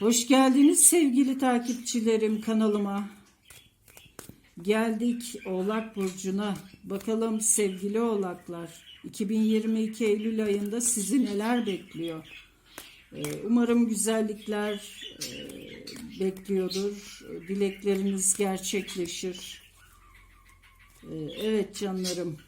Hoş geldiniz sevgili takipçilerim kanalıma. Geldik Oğlak Burcu'na. Bakalım sevgili Oğlaklar 2022 Eylül ayında sizi neler bekliyor? Ee, Umarım güzellikler e, bekliyordur. Dilekleriniz gerçekleşir. Ee, Evet canlarım.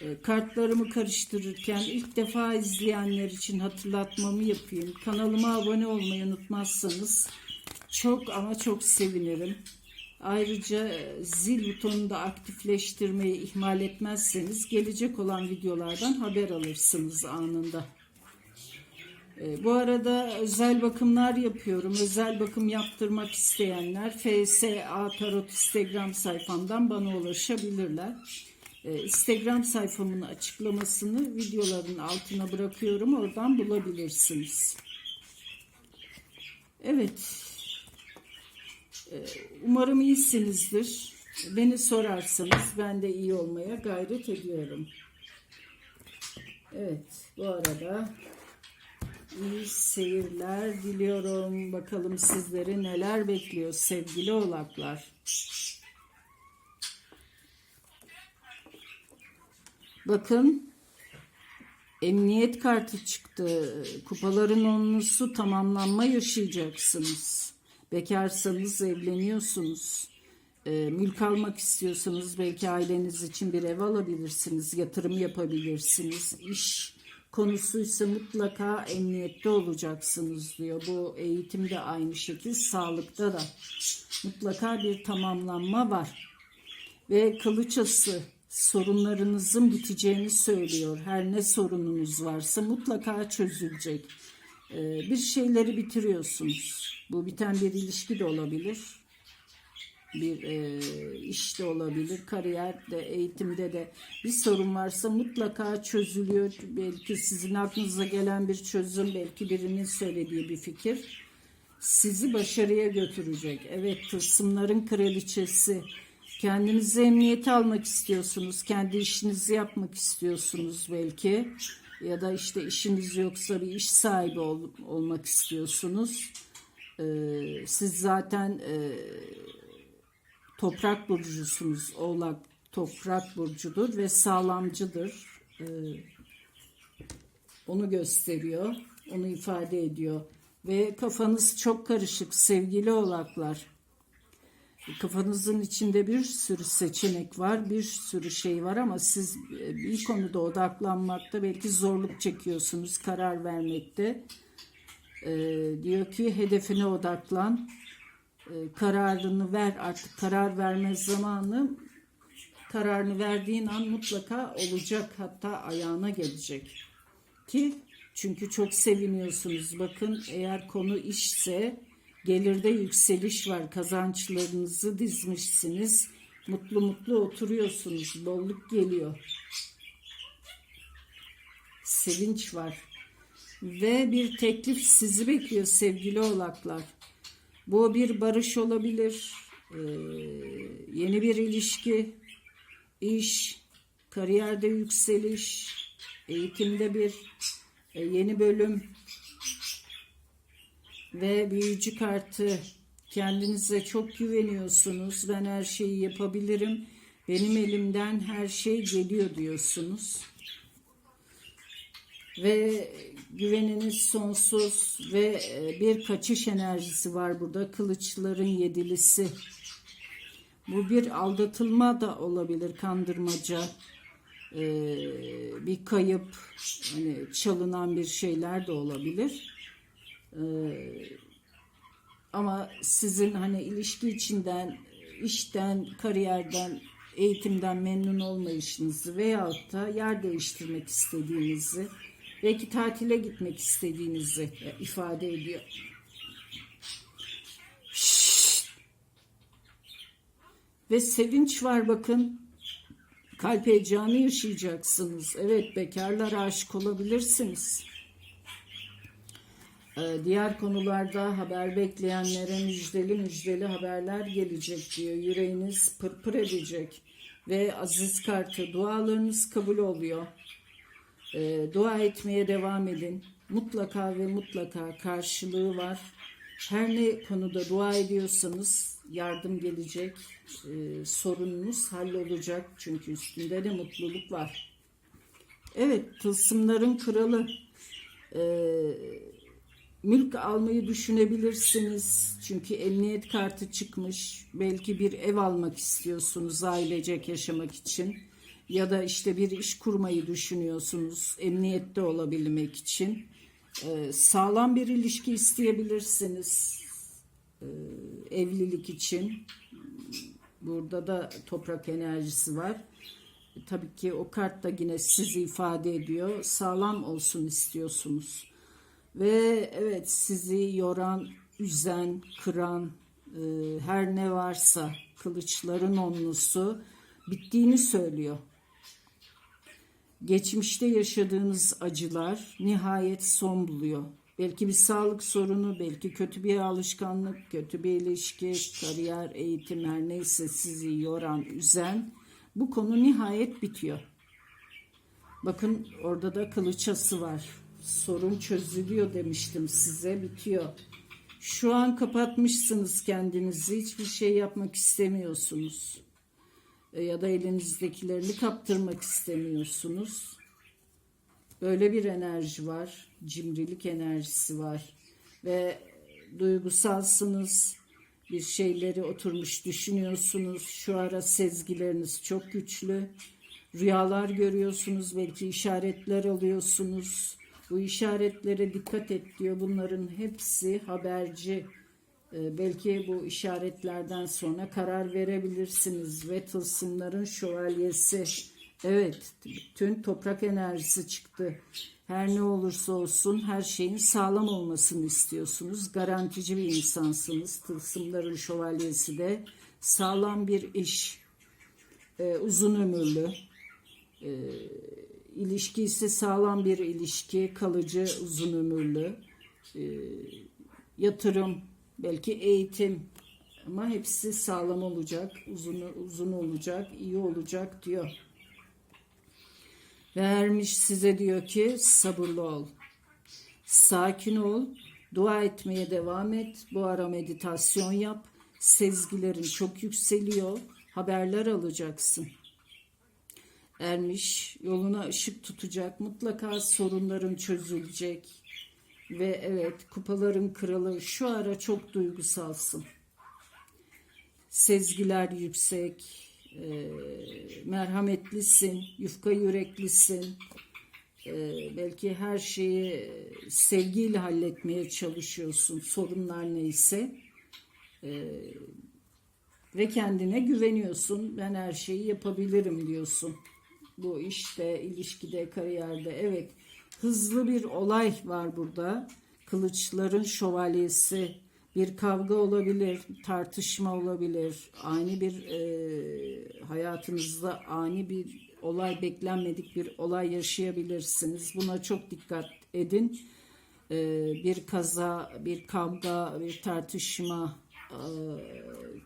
E, Kartlarımı karıştırırken ilk defa izleyenler için hatırlatmamı yapayım. Kanalıma abone olmayı unutmazsanız çok ama çok sevinirim. Ayrıca e, zil butonunu da aktifleştirmeyi ihmal etmezseniz gelecek olan videolardan haber alırsınız anında. E, Bu arada özel bakımlar yapıyorum. Özel bakım yaptırmak isteyenler FSA Tarot Instagram sayfamdan bana ulaşabilirler. Ee, Instagram sayfamın açıklamasını videoların altına bırakıyorum. Oradan bulabilirsiniz. Evet. Ee, Umarım iyisinizdir. Beni sorarsanız ben de iyi olmaya gayret ediyorum. Evet. Bu arada iyi seyirler diliyorum. Bakalım sizleri neler bekliyor sevgili oğlaklar. Bakın emniyet kartı çıktı. Kupaların onlusu tamamlanma yaşayacaksınız. Bekarsanız evleniyorsunuz. E, mülk almak istiyorsanız belki aileniz için bir ev alabilirsiniz. Yatırım yapabilirsiniz. İş konusuysa mutlaka emniyette olacaksınız diyor. Bu eğitimde aynı şekilde sağlıkta da mutlaka bir tamamlanma var ve kılıçası sorunlarınızın biteceğini söylüyor. Her ne sorununuz varsa mutlaka çözülecek. Ee, bir şeyleri bitiriyorsunuz. Bu biten bir ilişki de olabilir. Bir e, iş de olabilir, kariyerde, eğitimde de bir sorun varsa mutlaka çözülüyor. Belki sizin aklınıza gelen bir çözüm, belki birinin söylediği bir fikir sizi başarıya götürecek. Evet, tılsımların kraliçesi. Kendinize emniyete almak istiyorsunuz. Kendi işinizi yapmak istiyorsunuz belki. Ya da işte işiniz yoksa bir iş sahibi ol- olmak istiyorsunuz. Ee, siz zaten e, toprak burcusunuz. Oğlak toprak burcudur ve sağlamcıdır. Ee, onu gösteriyor. Onu ifade ediyor. Ve kafanız çok karışık sevgili oğlaklar. Kafanızın içinde bir sürü seçenek var, bir sürü şey var ama siz e, bir konuda odaklanmakta belki zorluk çekiyorsunuz karar vermekte. Ee, diyor ki hedefine odaklan, Ee, kararını ver artık karar verme zamanı. Kararını verdiğin an mutlaka olacak hatta ayağına gelecek. Ki çünkü çok seviniyorsunuz. Bakın eğer konu işse gelirde yükseliş var. Kazançlarınızı dizmişsiniz. Mutlu mutlu oturuyorsunuz. Bolluk geliyor. Sevinç var. Ve bir teklif sizi bekliyor sevgili oğlaklar. Bu bir barış olabilir. Ee, yeni bir ilişki, iş, kariyerde yükseliş, eğitimde bir e, yeni bölüm ve büyücü kartı kendinize çok güveniyorsunuz. Ben her şeyi yapabilirim. Benim elimden her şey geliyor diyorsunuz. Ve güveniniz sonsuz ve e, bir kaçış enerjisi var burada. Kılıçların yedilisi. Bu bir aldatılma da olabilir, kandırmaca, e, bir kayıp, hani çalınan bir şeyler de olabilir. E, ama sizin hani ilişki içinden, işten, kariyerden, eğitimden memnun olmayışınızı veyahut da yer değiştirmek istediğinizi, belki tatile gitmek istediğinizi ifade ediyor. Ve sevinç var bakın. Kalp heyecanı yaşayacaksınız. Evet bekarlar aşık olabilirsiniz. Ee, diğer konularda haber bekleyenlere müjdeli müjdeli haberler gelecek diyor. Yüreğiniz pırpır edecek. Ve aziz kartı dualarınız kabul oluyor. Ee, dua etmeye devam edin. mutlaka ve mutlaka karşılığı var. Her ne konuda dua ediyorsanız yardım gelecek, e, sorununuz hallolacak çünkü üstünde de mutluluk var. Evet, tılsımların kralı. E, mülk almayı düşünebilirsiniz. Çünkü emniyet kartı çıkmış. Belki bir ev almak istiyorsunuz ailecek yaşamak için. Ya da işte bir iş kurmayı düşünüyorsunuz emniyette olabilmek için. Ee, sağlam bir ilişki isteyebilirsiniz ee, evlilik için. Burada da toprak enerjisi var. Tabii ki o kart da yine sizi ifade ediyor. Sağlam olsun istiyorsunuz. Ve evet sizi yoran, üzen, kıran e, her ne varsa kılıçların onlusu bittiğini söylüyor. Geçmişte yaşadığınız acılar nihayet son buluyor. Belki bir sağlık sorunu, belki kötü bir alışkanlık, kötü bir ilişki, kariyer, eğitim her neyse sizi yoran, üzen bu konu nihayet bitiyor. Bakın orada da kılıçası var. Sorun çözülüyor demiştim size bitiyor. Şu an kapatmışsınız kendinizi hiçbir şey yapmak istemiyorsunuz. E, Ya da elinizdekilerini kaptırmak istemiyorsunuz. Böyle bir enerji var. Cimrilik enerjisi var. Ve duygusalsınız. Bir şeyleri oturmuş düşünüyorsunuz. Şu ara sezgileriniz çok güçlü. Rüyalar görüyorsunuz. Belki işaretler alıyorsunuz. Bu işaretlere dikkat et diyor. Bunların hepsi haberci. Ee, belki bu işaretlerden sonra karar verebilirsiniz. Ve tılsımların şövalyesi. Evet, bütün toprak enerjisi çıktı. Her ne olursa olsun her şeyin sağlam olmasını istiyorsunuz. Garantici bir insansınız. Tılsımların şövalyesi de sağlam bir iş. Ee, uzun ömürlü. Ee, ilişki ise sağlam bir ilişki. Kalıcı, uzun ömürlü. Ee, yatırım, belki eğitim ama hepsi sağlam olacak, uzun uzun olacak, iyi olacak diyor. Vermiş size diyor ki sabırlı ol. Sakin ol. Dua etmeye devam et. Bu ara meditasyon yap. Sezgilerin çok yükseliyor. Haberler alacaksın. Ermiş yoluna ışık tutacak. Mutlaka sorunların çözülecek. Ve evet kupaların kralı şu ara çok duygusalsın. Sezgiler yüksek, e, merhametlisin, yufka yüreklisin. E, belki her şeyi sevgiyle halletmeye çalışıyorsun, sorunlar neyse. E, ve kendine güveniyorsun, ben her şeyi yapabilirim diyorsun. Bu işte, ilişkide, kariyerde, evet hızlı bir olay var burada. Kılıçların şövalyesi, bir kavga olabilir, tartışma olabilir, ani bir e, hayatınızda ani bir olay, beklenmedik bir olay yaşayabilirsiniz. Buna çok dikkat edin. E, bir kaza, bir kavga, bir tartışma e,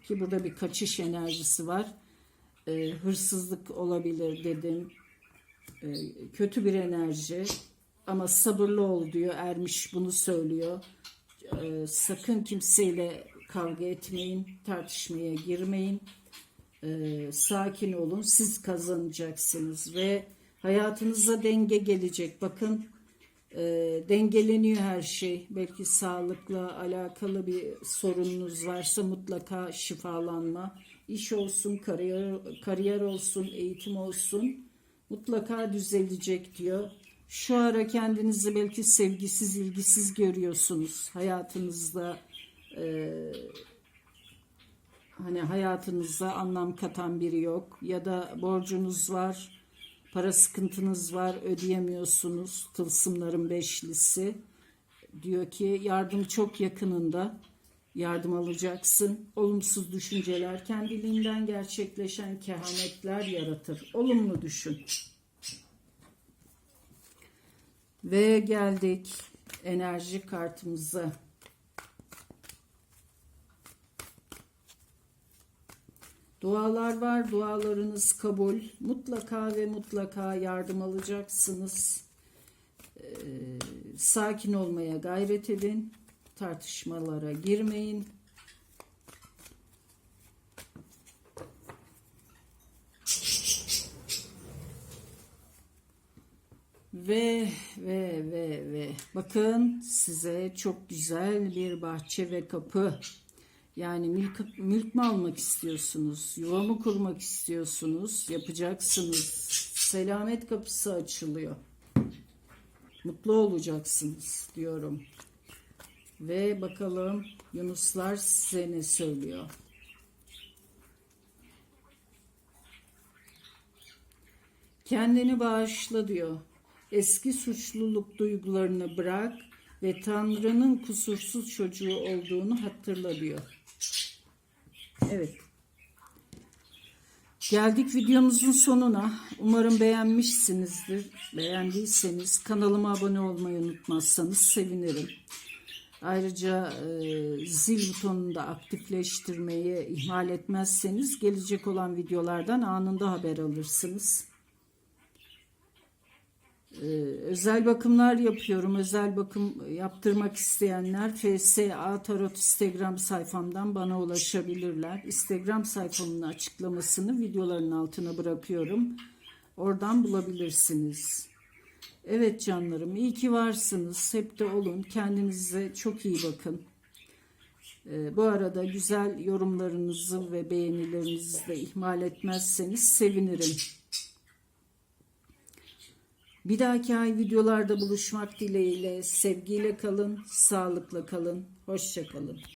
ki burada bir kaçış enerjisi var. E, hırsızlık olabilir dedim. E, kötü bir enerji ama sabırlı ol diyor. Ermiş bunu söylüyor. Ee, sakın kimseyle kavga etmeyin, tartışmaya girmeyin. Ee, sakin olun, siz kazanacaksınız ve hayatınıza denge gelecek. Bakın e, dengeleniyor her şey. Belki sağlıkla alakalı bir sorununuz varsa mutlaka şifalanma. İş olsun, kariyer, kariyer olsun, eğitim olsun mutlaka düzelecek diyor. Şu ara kendinizi belki sevgisiz, ilgisiz görüyorsunuz. Hayatınızda e, hani hayatınıza anlam katan biri yok ya da borcunuz var, para sıkıntınız var, ödeyemiyorsunuz. Tılsımların beşlisi diyor ki yardım çok yakınında. Yardım alacaksın. Olumsuz düşünceler kendiliğinden gerçekleşen kehanetler yaratır. Olumlu düşün. Ve geldik enerji kartımıza. Dualar var, dualarınız kabul. Mutlaka ve mutlaka yardım alacaksınız. Ee, sakin olmaya gayret edin. Tartışmalara girmeyin. Ve ve ve ve bakın size çok güzel bir bahçe ve kapı. Yani mülk, mülk mü almak istiyorsunuz? Yuva mı kurmak istiyorsunuz? Yapacaksınız. Selamet kapısı açılıyor. Mutlu olacaksınız diyorum. Ve bakalım Yunuslar size ne söylüyor? Kendini bağışla diyor. Eski suçluluk duygularını bırak ve Tanrı'nın kusursuz çocuğu olduğunu hatırla diyor. Evet. Geldik videomuzun sonuna. Umarım beğenmişsinizdir. Beğendiyseniz kanalıma abone olmayı unutmazsanız sevinirim. Ayrıca e, zil butonunu da aktifleştirmeyi ihmal etmezseniz gelecek olan videolardan anında haber alırsınız. Ee, özel bakımlar yapıyorum. Özel bakım yaptırmak isteyenler FSA Tarot Instagram sayfamdan bana ulaşabilirler. Instagram sayfamın açıklamasını videoların altına bırakıyorum. Oradan bulabilirsiniz. Evet canlarım iyi ki varsınız. Hep de olun. Kendinize çok iyi bakın. Ee, bu arada güzel yorumlarınızı ve beğenilerinizi de ihmal etmezseniz sevinirim. Bir dahaki ay videolarda buluşmak dileğiyle sevgiyle kalın, sağlıkla kalın, hoşça kalın.